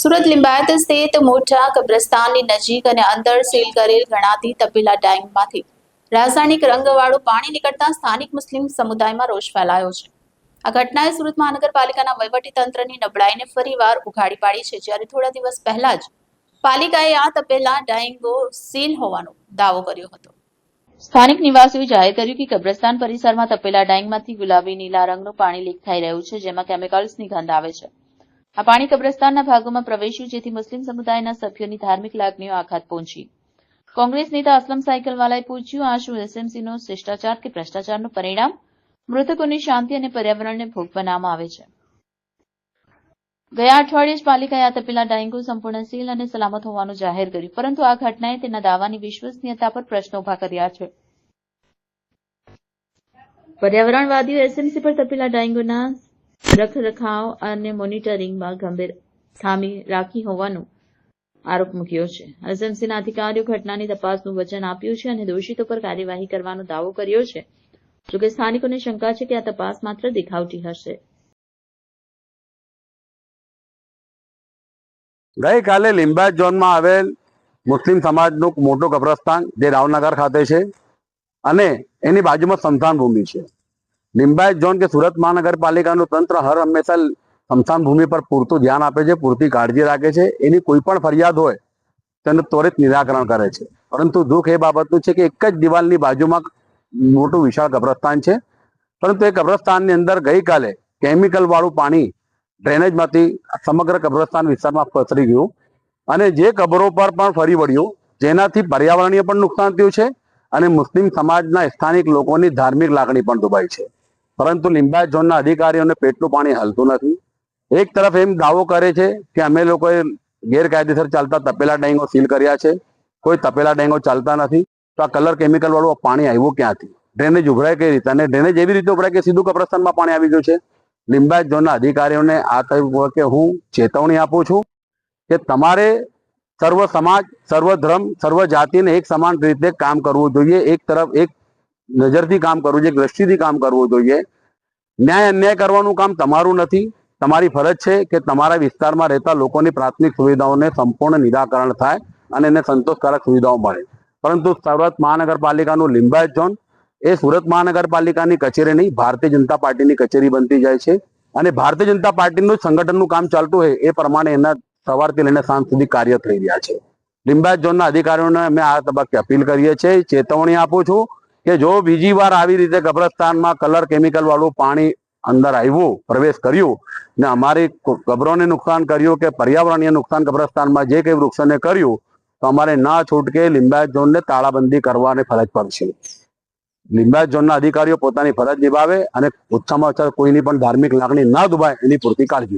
સુરત લિંબાયત સ્થિત મોટા કબ્રસ્તાનની નજીક અને અંદર સીલ કરેલ ગણાતી તપેલા ટેન્કમાંથી રાસાયણિક રંગવાળું પાણી નીકળતા સ્થાનિક મુસ્લિમ સમુદાયમાં રોષ ફેલાયો છે. આ ઘટનાએ સુરત મહાનગરપાલિકાના વહીવટી તંત્રની નબળાઈને ફરીવાર ઉઘાડી પાડી છે, જ્યારે થોડા દિવસ પહેલા જ પાલિકાએ આ તપેલા ડાઈંગો સીલ હોવાનો દાવો કર્યો હતો. સ્થાનિક નિવાસીઓએ જાહેર કર્યું કે કબ્રસ્તાન પરિસરમાં તપેલા ડાઈંગમાંથી ગુલાબી, નીલા રંગનું પાણી લીક થઈ રહ્યું છે, જેમાં કેમિકલ્સની ગંધ આવે છે. આ પાણી કબ્રસ્તાનના ભાગોમાં પ્રવેશ્યું જેથી મુસ્લિમ સમુદાયના સભ્યોની ધાર્મિક લાગણીઓ આઘાત પહોંચી. કોંગ્રેસ નેતા અસલમ સાયકલવાલાએ પૂછ્યું, આ શું એસએમસીનો શિષ્ટાચાર કે ભ્રષ્ટાચારનું પરિણામ? મૃતકોની શાંતિ અને પર્યાવરણને ભોગ બનાવવામાં આવે છે. ગયા અઠવાડિયે જ પાલિકાએ આ તપેલા ડાઇંગો સંપૂર્ણ સીલ અને સલામત હોવાનું જાહેર કર્યું, પરંતુ આ ઘટનાએ તેના દાવાની વિશ્વસનીયતા પર પ્રશ્નો ઊભા કર્યા છે. પર્યાવરણવાદીઓ એસએમસી પર તપેલા ડાઇંગોના રખરખાવ અને મોનિટરિંગમાં ગંભીર ખામી રાખી હોવાનો આરોપ મૂક્યો છે. એસએમસીના અધિકારીઓ ઘટનાની તપાસનું વચન આપ્યું છે અને દોષિતો પર કાર્યવાહી કરવાનો દાવો કર્યો છે. જોકે સ્થાનિકોને શંકા છે કે આ તપાસ માત્ર દેખાવટી હશે. ગઈકાલે લિંબાયત ઝોનમાં આવેલ મુસ્લિમ સમાજનું મોટું કબ્રસ્તાન, જે રાવનગર ખાતે છે, અને એની બાજુમાં સંતાન ભૂમિ છે. લિંબાયત ઝોન કે સુરત મહાનગરપાલિકાનું તંત્ર હર હંમેશા સ્મશાન ભૂમિ પર પૂરતું ધ્યાન આપે છે, પૂરતી કાળજી રાખે છે. એની કોઈ પણ ફરિયાદ હોય, તેનું ત્વરિત નિરાકરણ કરે છે. પરંતુ દુઃખ એ બાબતનું છે કે એક જ દિવાલની બાજુમાં મોટું વિશાળ કબ્રસ્તાન છે. પરંતુ એ કબ્રસ્તાનની અંદર ગઈકાલે કેમિકલવાળું પાણી ડ્રેનેજમાંથી સમગ્ર કબ્રસ્તાન વિસ્તારમાં પસરી ગયું અને જે કબરો પર પણ ફરી વળ્યું, જેનાથી પર્યાવરણીય પણ નુકસાન થયું છે અને મુસ્લિમ સમાજના સ્થાનિક લોકોની ધાર્મિક લાગણી પણ દુભાઈ છે. પરંતુ લિંબાયત ઝોનના અધિકારીઓને પેટનું પાણી હલતું નથી. એક તરફ એમ દાવો કરે છે કે અમે લોકોએ ગેરકાયદેસર ચાલતા તપેલા ડેંગો સીલ કર્યા છે. કોઈ તપેલા ડેંગો ચાલતા નથી. તો આ કલર કેમિકલ વાળું પાણી આવ્યું ક્યાંથી? ડ્રેનેજ ઉભરાય કઈ રીતે? અને ડ્રેનેજ એવી રીતે ઉભરાય કે સીધું કબ્રસ્તાનમાં પાણી આવી ગયું છે? લિંબાયત ઝોનના અધિકારીઓને આ તબક્કે હું ચેતવણી આપું છું કે તમારે સર્વ સમાજ, સર્વ ધર્મ, સર્વ જાતિને એક સમાન રીતે કામ કરવું જોઈએ. એક તરફ એક નજરથી કામ કરવું જોઈએ, એક દ્રષ્ટિથી કામ કરવું જોઈએ. ન્યાય અન્યાય કરવાનું કામ તમારું નથી. તમારી ફરજ છે કે તમારા વિસ્તારમાં રહેતા લોકોની પ્રાથમિક સુવિધાઓને સંપૂર્ણ નિરાકરણ થાય અને એને સંતોષકારક સુવિધાઓ મળે. પરંતુ સુરત મહાનગરપાલિકાનું લિંબાયત ઝોન એ સુરત મહાનગરપાલિકાની કચેરી નહીં, ભારતીય જનતા પાર્ટીની કચેરી બનતી જાય છે. અને ભારતીય જનતા પાર્ટીનું સંગઠનનું કામ ચાલતું હોય એ પ્રમાણે એના સવારથી લઈને સાંજ સુધી કાર્ય થઈ રહ્યા છે. લિંબાયત ઝોનના અધિકારીઓને અમે આ તબક્કે અપીલ કરીએ છીએ, ચેતવણી આપું છું કે જો બીજી વાર આવી રીતે કબ્રસ્તાનમાં કલર કેમિકલ વાળું પાણી અંદર આવ્યું, પ્રવેશ કર્યું, ને અમારી કબરોને નુકસાન કર્યું કે પર્યાવરણીય નુકસાન કબ્રસ્તાનમાં જે કંઈ વૃક્ષોને કર્યું, તો અમારે ના છૂટકે લિંબાયત ઝોનને તાળાબંધી કરવાની ફરજ પડશે. લિંબાયત ઝોનના અધિકારીઓ પોતાની ફરજ નિભાવે અને ઓછામાં ઓછા કોઈની પણ ધાર્મિક લાગણી ના દુભાય એની પૂરતી કાળજી.